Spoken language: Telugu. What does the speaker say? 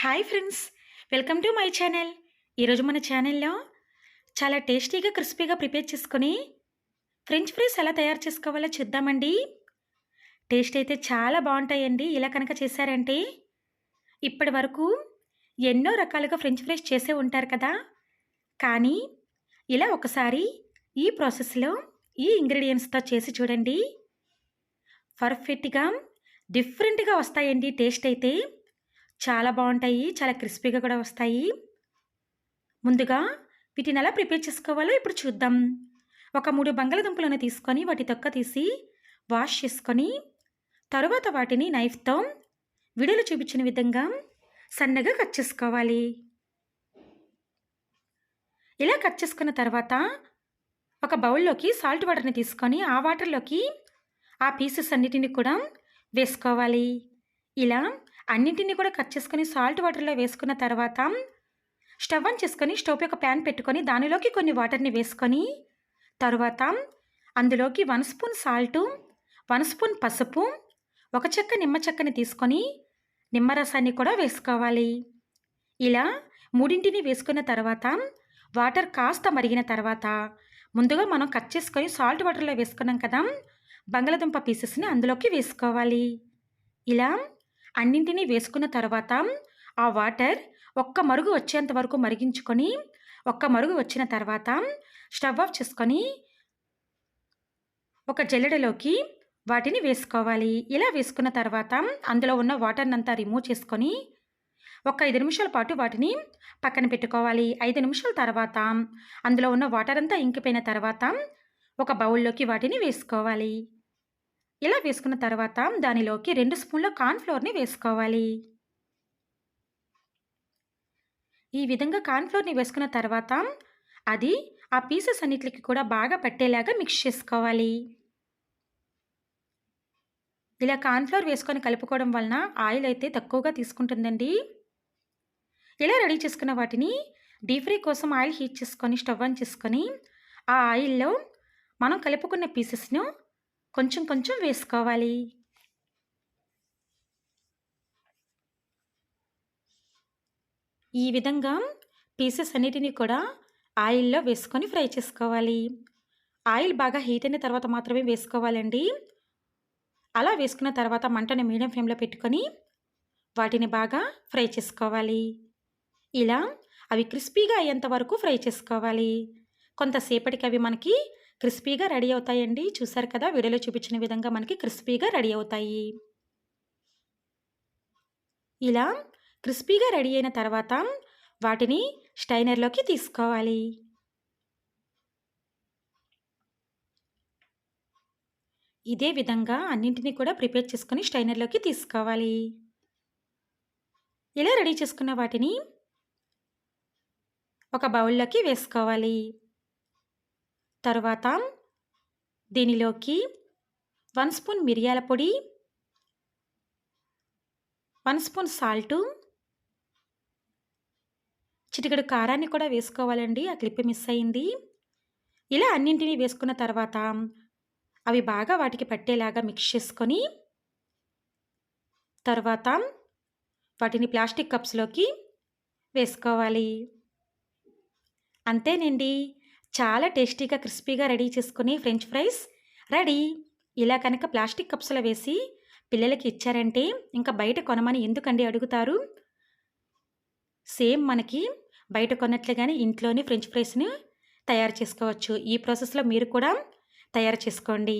Hi friends welcome to my channel. ఈరోజు మన ఛానల్లో చాలా టేస్టీగా క్రిస్పీగా ప్రిపేర్ చేసుకొని ఫ్రెంచ్ ఫ్రైస్ ఎలా తయారు చేసుకోవాలో చూద్దామండి. టేస్ట్ అయితే చాలా బాగుంటాయండి. ఇలా కనుక చేశారంటే ఇప్పటి వరకు ఎన్నో రకాలుగా ఫ్రెంచ్ ఫ్రైస్ చేసే ఉంటారు కదా. కానీ ఇలా ఒకసారి ఈ ప్రాసెస్లో ఈ ఇంగ్రీడియంట్స్తో చేసి చూడండి. పర్ఫెక్ట్గా డిఫరెంట్గా వస్తాయండి టేస్ట్ అయితే. చాలా బాగుంటాయి. చాలా క్రిస్పీగా కూడా వస్తాయి. ముందుగా వీటిని ఎలా ప్రిపేర్ చేసుకోవాలో ఇప్పుడు చూద్దాం. ఒక మూడు బంగాళదుంపలను తీసుకొని వాటి తొక్క తీసి వాష్ చేసుకొని తరువాత వాటిని నైఫ్తో వీడియోలో చూపించిన విధంగా సన్నగా కట్ చేసుకోవాలి. ఇలా కట్ చేసుకున్న తర్వాత ఒక బౌల్లోకి సాల్ట్ వాటర్ని తీసుకొని ఆ వాటర్లోకి ఆ పీసెస్ అన్నిటిని కూడా వేసుకోవాలి. ఇలా అన్నింటినీ కూడా కట్ చేసుకొని సాల్ట్ వాటర్లో వేసుకున్న తర్వాత స్టవ్ ఆన్ చేసుకొని స్టవ్ ఒక ప్యాన్ పెట్టుకొని దానిలోకి కొన్ని వాటర్ని వేసుకొని తరువాత అందులోకి one spoon salt one spoon పసుపు ఒక చెక్క నిమ్మ చెక్కని తీసుకొని నిమ్మరసాన్ని కూడా వేసుకోవాలి. ఇలా మూడింటిని వేసుకున్న తర్వాత వాటర్ కాస్త మరిగిన తర్వాత ముందుగా మనం కట్ చేసుకొని సాల్ట్ వాటర్లో వేసుకున్నాం కదా బంగాళదుంప పీసెస్ని అందులోకి వేసుకోవాలి. ఇలా అన్నింటినీ వేసుకున్న తర్వాత ఆ వాటర్ ఒక్క మరుగు వచ్చేంత వరకు మరిగించుకొని ఒక్క మరుగు వచ్చిన తర్వాత స్టవ్ ఆఫ్ చేసుకొని ఒక జల్లెడలోకి వాటిని వేసుకోవాలి. ఇలా వేసుకున్న తర్వాత అందులో ఉన్న వాటర్ని అంతా రిమూవ్ చేసుకొని ఒక ఐదు నిమిషాల పాటు వాటిని పక్కన పెట్టుకోవాలి. ఐదు నిమిషాల తర్వాత అందులో ఉన్న వాటర్ అంతా ఇంకిపోయిన తర్వాత ఒక బౌల్లోకి వాటిని వేసుకోవాలి. ఇలా వేసుకున్న తర్వాత దానిలోకి రెండు స్పూన్ల కార్న్ఫ్లోర్ని వేసుకోవాలి. ఈ విధంగా కార్న్ఫ్లోర్ని వేసుకున్న తర్వాత అది ఆ పీసెస్ అన్నిటికి కూడా బాగా పట్టేలాగా మిక్స్ చేసుకోవాలి. ఇలా కార్న్ఫ్లోర్ వేసుకొని కలుపుకోవడం వలన ఆయిల్ అయితే తక్కువగా తీసుకుంటుందండి. ఇలా రెడీ చేసుకున్న వాటిని డీప్ ఫ్రై కోసం ఆయిల్ హీట్ చేసుకొని స్టవ్ ఆన్ చేసుకొని ఆ ఆయిల్లో మనం కలుపుకున్న పీసెస్ను కొంచెం కొంచెం వేసుకోవాలి. ఈ విధంగా పీసెస్ అన్నిటినీ కూడా ఆయిల్లో వేసుకొని ఫ్రై చేసుకోవాలి. ఆయిల్ బాగా హీట్ అయిన తర్వాత మాత్రమే వేసుకోవాలండి. అలా వేసుకున్న తర్వాత మంటను మీడియం ఫ్లేమ్లో పెట్టుకొని వాటిని బాగా ఫ్రై చేసుకోవాలి. ఇలా అవి క్రిస్పీగా అయ్యేంత వరకు ఫ్రై చేసుకోవాలి. కొంతసేపటికి అవి మనకి క్రిస్పీగా రెడీ అవుతాయండి. చూసారు కదా వీడియోలో చూపించిన విధంగా మనకి క్రిస్పీగా రెడీ అవుతాయి. ఇలా క్రిస్పీగా రెడీ అయిన తర్వాత వాటిని స్టైనర్లోకి తీసుకోవాలి. ఇదే విధంగా అన్నింటినీ కూడా ప్రిపేర్ చేసుకొని స్టైనర్లోకి తీసుకోవాలి. ఇలా రెడీ చేసుకున్న వాటిని ఒక బౌల్లోకి వేసుకోవాలి. తరువాత దీనిలోకి వన్ స్పూన్ మిరియాల పొడి వన్ స్పూన్ సాల్టు చిటికడు కారాన్ని కూడా వేసుకోవాలండి. ఆ క్లిప్ మిస్ అయింది. ఇలా అన్నింటినీ వేసుకున్న తర్వాత అవి బాగా వాటికి పట్టేలాగా మిక్స్ చేసుకొని తర్వాత వాటిని ప్లాస్టిక్ కప్స్లోకి వేసుకోవాలి. అంతేనండి. చాలా టేస్టీగా క్రిస్పీగా రెడీ చేసుకుని ఫ్రెంచ్ ఫ్రైస్ రెడీ. ఇలా కనుక ప్లాస్టిక్ కప్స్లో వేసి పిల్లలకి ఇచ్చారంటే ఇంకా బయట కొనమని ఎందుకండి అడుగుతారు? సేమ్ మనకి బయట కొన్నట్లుగానే ఇంట్లోనే ఫ్రెంచ్ ఫ్రైస్ని తయారు చేసుకోవచ్చు. ఈ ప్రాసెస్లో మీరు కూడా తయారు చేసుకోండి.